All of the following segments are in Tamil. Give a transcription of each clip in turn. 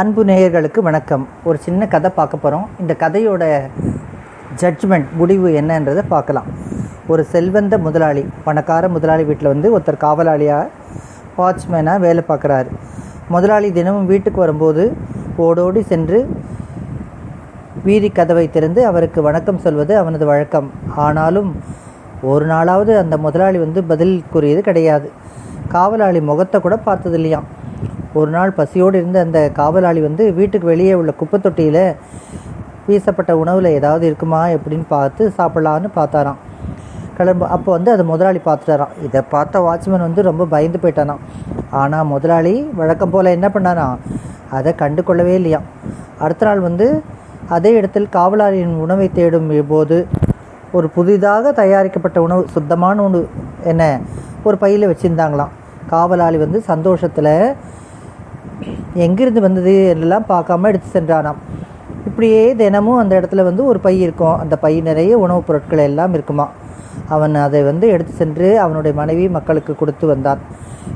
அன்பு நேயர்களுக்கு வணக்கம். ஒரு சின்ன கதை பார்க்க போகிறோம் இந்த கதையோட ஜட்ஜ்மெண்ட் முடிவு என்னன்றதை பார்க்கலாம். ஒரு செல்வந்த முதலாளி பணக்கார முதலாளி வீட்டில் வந்து ஒருத்தர் காவலாளியாக வாட்ச்மேனாக வேலை பார்க்குறாரு. முதலாளி தினமும் வீட்டுக்கு வரும்போது ஓடோடி சென்று வீதி கதவை திறந்து அவருக்கு வணக்கம் சொல்வது அவனது வழக்கம். ஆனாலும் ஒரு நாளாவது அந்த முதலாளி வந்து பதில் கூறியது கிடையாது. காவலாளி முகத்தை கூட பார்த்தது இல்லையாம் ஒரு நாள் பசியோடு இருந்த அந்த காவலாளி வந்து வீட்டுக்கு வெளியே உள்ள குப்பை தொட்டியில் வீசப்பட்ட உணவில் ஏதாவது இருக்குமா எப்படின்னு பார்த்து சாப்பிட்லான்னு பார்த்தாராம். கிளம்பு அப்போ வந்து அதை முதலாளி பார்த்துட்டாராம். இதை பார்த்த வாட்ச்மேன் வந்து ரொம்ப பயந்து போயிட்டானாம். ஆனால் முதலாளி வழக்கம் போல் என்ன பண்ணானா அதை கண்டு கொள்ளவே இல்லையாம். அடுத்த நாள் வந்து அதே இடத்தில் காவலாளியின் உணவை தேடும் போது ஒரு புதிதாக தயாரிக்கப்பட்ட உணவு சுத்தமான உணவு என்ன ஒரு பையில் வச்சுருந்தாங்களாம். காவலாளி வந்து சந்தோஷத்தில் எங்கிருந்து வந்தது எல்லாம் பார்க்காம எடுத்து சென்றானாம். இப்படியே தினமும் அந்த இடத்துல வந்து ஒரு பை இருக்கும். அந்த பை நிறைய உணவுப் பொருட்கள் எல்லாம் இருக்குமா. அவன் அதை வந்து எடுத்து சென்று அவனுடைய மனைவி மக்களுக்கு கொடுத்து வந்தான்.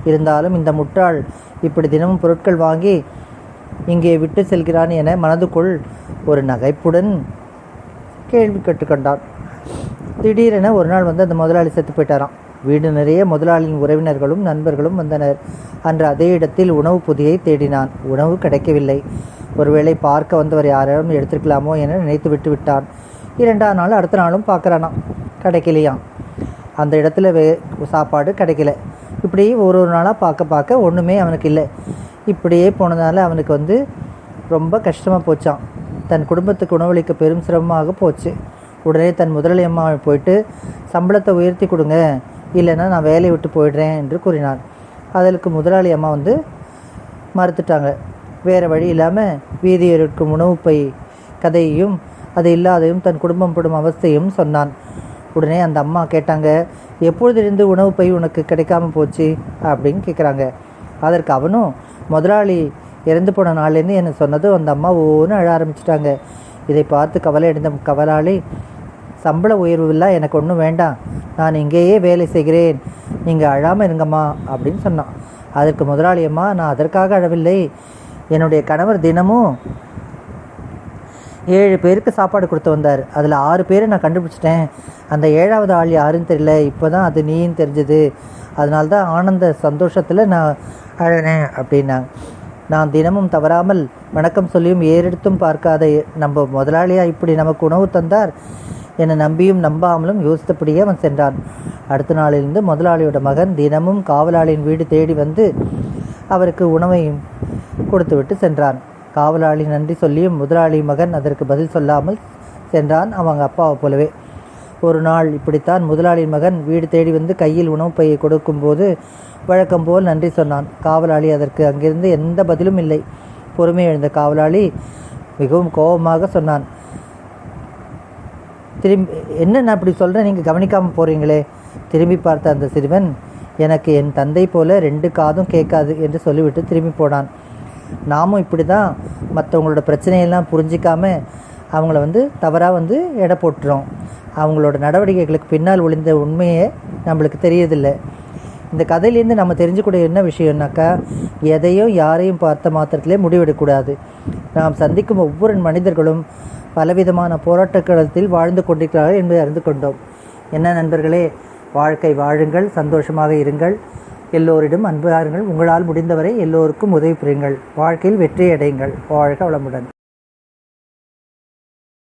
இருந்தாலும் இந்த முட்டாள் இப்படி தினமும் பொருட்கள் வாங்கி இங்கே விட்டு செல்கிறான் என மனதுக்குள் ஒரு நகைப்புடன் கேள்வி கேட்டுக்கொண்டான் திடீரென ஒரு நாள் வந்து அந்த முதலாளி செத்து போயிட்டாராம். வீடு நிறைய முதலாளியின் உறவினர்களும் நண்பர்களும் வந்தனர். அன்று அதே இடத்தில் உணவு புதியை தேடினான். உணவு கிடைக்கவில்லை. ஒருவேளை பார்க்க வந்தவர் யாரும் எடுத்திருக்கலாமோ என நினைத்து விட்டு விட்டான். இரண்டாம் நாள் அடுத்த நாளும் பார்க்குறானாம். கிடைக்கலையாம். அந்த இடத்துல வே சாப்பாடு கிடைக்கல. இப்படி ஒரு ஒரு நாளாக பார்க்க பார்க்க ஒன்றுமே அவனுக்கு இல்லை. இப்படியே போனதால அவனுக்கு வந்து ரொம்ப கஷ்டமாக போச்சான் தன் குடும்பத்துக்கு உணவளிக்க பெரும் சிரமமாக போச்சு. உடனே தன் முதலாளி அம்மாவை போயிட்டு சம்பளத்தை உயர்த்தி கொடுங்க. இல்லைன்னா நான் வேலையை விட்டு போயிடுறேன் என்று கூறினான் அதற்கு முதலாளி அம்மா வந்து மறுத்துட்டாங்க. வேறு வழி இல்லாமல் வீதியில் இருக்கும் உணவு பை கதையையும் அது இல்லாதையும் தன் குடும்பம் படும் அவஸ்தையும் சொன்னான். உடனே அந்த அம்மா கேட்டாங்க எப்பொழுதிருந்து உணவு பை உனக்கு கிடைக்காம போச்சு? அப்படின்னு கேட்குறாங்க அதற்கு அவனும் முதலாளி இறந்து போன நாள்லேருந்து என்ன சொன்னதும் அந்த அம்மா ஒவ்வொன்றும் அழ ஆரம்பிச்சிட்டாங்க. இதை பார்த்து கவலை அடைந்த கவலாளி சம்பள உயர்வு இல்லை எனக்கு ஒன்றும் வேண்டாம். நான் இங்கேயே வேலை செய்கிறேன். நீங்கள் அழாமல் இருங்கம்மா அப்படின்னு சொன்னான். அதற்கு முதலாளி அம்மா நான் அதற்காக அழவில்லை. என்னுடைய கணவர் தினமும் ஏழு பேருக்கு சாப்பாடு கொடுத்து வந்தார். அதில் ஆறு பேரை நான் கண்டுபிடிச்சிட்டேன். அந்த ஏழாவது ஆள் யாருன்னு தெரியல. இப்போ தான் அது நீயும் தெரிஞ்சது. அதனால தான் ஆனந்த சந்தோஷத்தில் நான் அழனேன் அப்படின்னாங்க. நான் தினமும் தவறாமல் வணக்கம் சொல்லியும் ஏறெடுத்தும் பார்க்காத நம்ம முதலாளியாக இப்படி நமக்கு உணவு தந்தார்? என்னை நம்பியும் நம்பாமலும் யோசித்தபடியே அவன் சென்றான். அடுத்த நாளிலிருந்து முதலாளியோட மகன் தினமும் காவலாளியின் வீடு தேடி வந்து அவருக்கு உணவையும் கொடுத்துவிட்டு சென்றான். காவலாளி நன்றி சொல்லியும் முதலாளி மகன் அதற்கு பதில் சொல்லாமல் சென்றான் அவங்க அப்பாவை போலவே. ஒரு நாள் இப்படித்தான் முதலாளியின் மகன் வீடு தேடி வந்து கையில் உணவு பையை கொடுக்கும்போது வழக்கம் போல் நன்றி சொன்னான். காவலாளி அதற்கு அங்கிருந்து எந்த பதிலும் இல்லை. பொறுமை எழுந்த காவலாளி மிகவும் கோபமாக சொன்னான். திரும்பி என்ன நான் சொல்கிறேன் நீங்கள் கவனிக்காமல் போகிறீங்களே திரும்பி பார்த்த அந்த சிறுவன் எனக்கு என் தந்தை போல ரெண்டு காதும் கேட்காது என்று சொல்லிவிட்டு திரும்பி போனான். நாமும் இப்படி தான் மற்றவங்களோட பிரச்சனையெல்லாம் புரிஞ்சிக்காமல் அவங்கள வந்து தவறாக வந்து எடை போட்டுறோம். அவங்களோட நடவடிக்கைகளுக்கு பின்னால் ஒளிந்த உண்மையே நம்மளுக்கு தெரியதில்லை இந்த கதையிலேருந்து நம்ம தெரிஞ்சுக்கூடிய என்ன விஷயம்னாக்கா எதையும் யாரையும் பார்த்த மாத்திரத்திலே முடிவெடுக்கக்கூடாது. நாம் சந்திக்கும் ஒவ்வொரு மனிதர்களும் பலவிதமான போராட்டக்களத்தில் வாழ்ந்து கொண்டிருக்கிறார்கள் என்பதை அறிந்து கொண்டோம். என்ன நண்பர்களே வாழ்க்கை வாழுங்கள் சந்தோஷமாக இருங்கள். எல்லோரிடம் அன்பு ஆறுங்கள் உங்களால் முடிந்தவரை எல்லோருக்கும் உதவி புரியுங்கள். வாழ்க்கையில் வெற்றி அடையுங்கள் வாழ்க வளமுடன்.